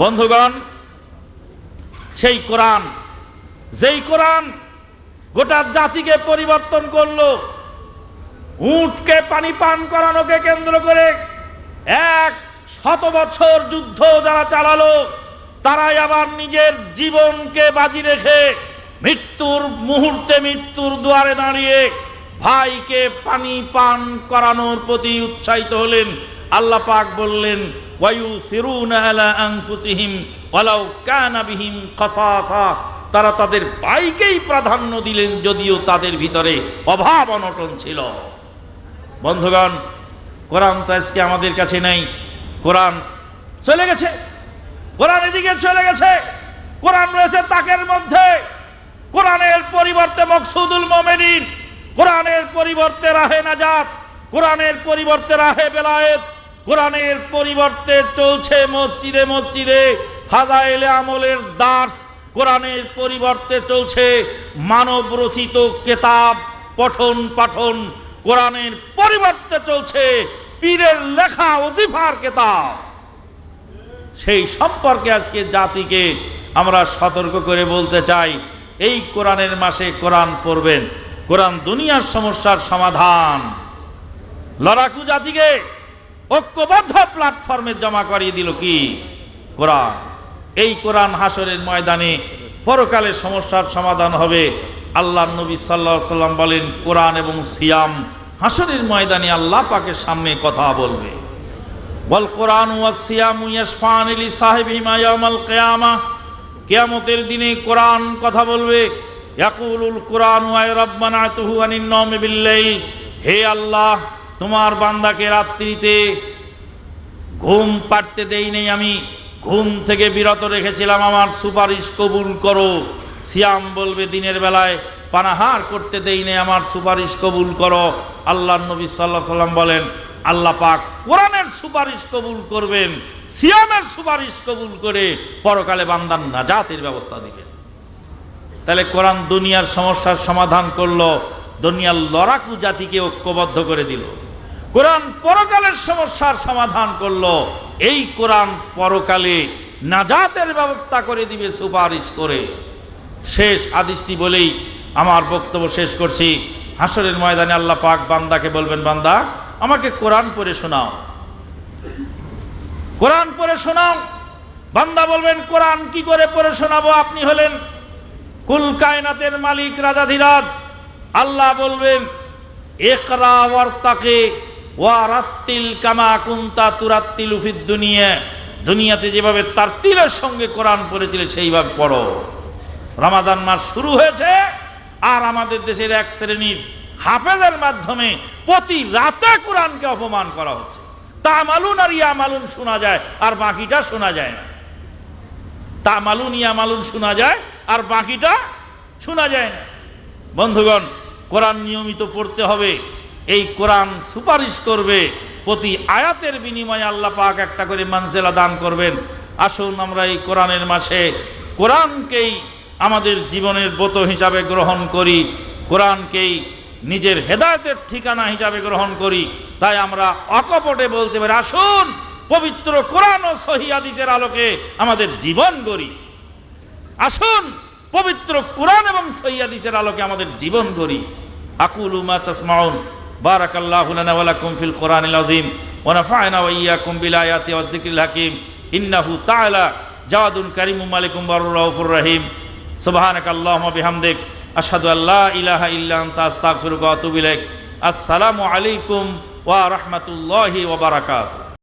বন্ধুগণ, সেই কোরআন, যেই কোরআন গোটা জাতিকে পরিবর্তন করল, উটকে পানি পান করানোকে কেন্দ্র করে এক শত বছর যুদ্ধ যারা চালালো, তারাই আবার নিজের জীবনকে বাজি রেখে মৃত্যুর মুহূর্তে মৃত্যুর দুয়ারে দাঁড়িয়ে ভাইকে পানি পান করানোর প্রতি উৎসাহিত হলেন। আল্লাহ পাক বললেন তারা তাদের ভাইকেই প্রাধান্য দিলেন যদিও তাদের ভিতরে অভাব অনটন ছিল। বন্ধুগণ, কোরআন তো আজকে আমাদের কাছে নেই। কোরআন চলে গেছে। কোরআন এদিকে চলে গেছে। কোরআন রয়েছে তাকের মধ্যে। কোরআনের পরিবর্তে মকসুদুল মোমেনিন। কোরআনের পরিবর্তে রাহে নাজাত। কোরআনের পরিবর্তে রাহে বেলায়েত। কোরআনের পরিবর্তে চলছে মসজিদে মসজিদে ফাজাইলে আমলের দাস কোরআনের পরিবর্তে চলছে মানব রচিত কেতাব, পঠন পাঠন। কোরআনের পরিবর্তে চলছে পীরের লেখা অধিফার কেতাব। সেই সম্পর্কে আজকে জাতিকে আমরা সতর্ক করে বলতে চাই, এই কোরআনের মাসে কোরআন পড়বেন। কোরআন দুনিয়ার সমস্যার সমাধান। লড়াকু জাতিকে ঐক্যবদ্ধ প্ল্যাটফর্মে জমা করিয়ে দিল কি? কোরআন। এই কোরআন হাসরের ময়দানে পরকালের সমস্যার সমাধান হবে। আল্লাহ নবী সাল্লাহ সাল্লাম বলেন, কোরআন এবং সিয়াম হাসরের ময়দানে আল্লাহ পাকের সামনে কথা বলবে। বল কোরআন ওয়াসিয়াম ইয়াসফান লি সাহেবিমা ইয়াউমাল কিয়ামা। কিয়ামতের দিনে কোরআন কথা বলবে। ইয়াকুলুল কোরআন ওয়া রাব্বানা আতুহু আনিন নওমি বিল্লাইল হে আল্লাহ তোমার বান্দাকে রাত্রিতে ঘুম পাড়তে দেই নেই আমি। ঘুম থেকে বিরত রেখেছিলাম আমার সুপারিশ কবুল করো। সিয়াম বলবে দিনের বেলায় পানাহার করতে দেই নেই, আমার সুপারিশ কবুল করো। আল্লাহ নবী সাল্লাহ সাল্লাম বলেন, আল্লাহ পাক কোরআনের সুপারিশ কবুল করবেন, সিয়ামের সুপারিশ কবুল করে পরকালে বান্দান নাজাতের ব্যবস্থা দিবেন। তাহলে কোরআন দুনিয়ার সমস্যার সমাধান করল, দুনিয়ার লড়াকু জাতিকে ঐক্যবদ্ধ করে দিল। কোরআন পরকালের সমস্যার সমাধান করল। এই কোরআন পরকালে নাজাতের ব্যবস্থা করে দিবে সুপারিশ করে। শেষ আদিষ্টি বলেই আমার বক্তব্য শেষ করছি। হাসরের ময়দানে আল্লাহ পাক বান্দাকে বলবেন, বান্দা, আমাকে কোরআন পড়ে শোনাও। কোরআন পড়ে শোনাও। বান্দা বলবেন, কোরআন কি করে পড়ে শোনাবো? আপনি হলেন কুল কায়নাতের মালিক রাজাধিরাজ। আল্লাহ বলবেন একরা ওয়ার্তাকে ওয়ারাত্তিল কামা কুন্তা দুনিয়া। দুনিয়াতে যেভাবে তার তিলের সঙ্গে কোরআন পড়েছিল, সেইভাবে পড়ো। রামাদান মাস শুরু হয়েছে, আর আমাদের দেশের এক শ্রেণির হাফেজের মাধ্যমে প্রতি রাতে কোরআনকে অপমান করা হচ্ছে। তা মালুন আর ইয়া মালুন শোনা যায়, আর বাকিটা শোনা যায় না। তা মালুন ইয়া মালুন শোনা যায়, আর বাকিটা শোনা যায় না। বন্ধুগণ, কোরআন নিয়মিত পড়তে হবে। এই কোরআন সুপারিশ করবে, প্রতি আয়াতের বিনিময়ে আল্লাহ পাক একটা করে মানজেলা দান করবেন। আসুন আমরা এই কোরআনের মাসে কোরআনকেই আমাদের জীবনের ব্রত হিসাবে গ্রহণ করি, কোরআনকেই নিজের হেদায়তের ঠিকানা হিসাবে গ্রহণ করি। তাই আমরা অকপটে বলতে পারি, আসুন পবিত্র কোরআন ও সহিয়াদিসের আলোকে আমাদের জীবন গড়ি। আসুন পবিত্র কোরআন এবং সৈয়াদিতের আলোকে আমাদের জীবন গড়ি। আকুল মা তাসমাউন। বারাকাল্লাহু الله لنا ولكم ফিল القرآن العظيم ونفعنا وإياكم بالآيات والذكر الحكيم إنه تعالى جاد كريم مالك بر জাওয়াদুন الرحيم سبحانك اللهم রাউফুর রহিম أن لا إله إلا أنت أستغفرك وأتوب إليك السلام ওয়া ورحمة الله আসসালামু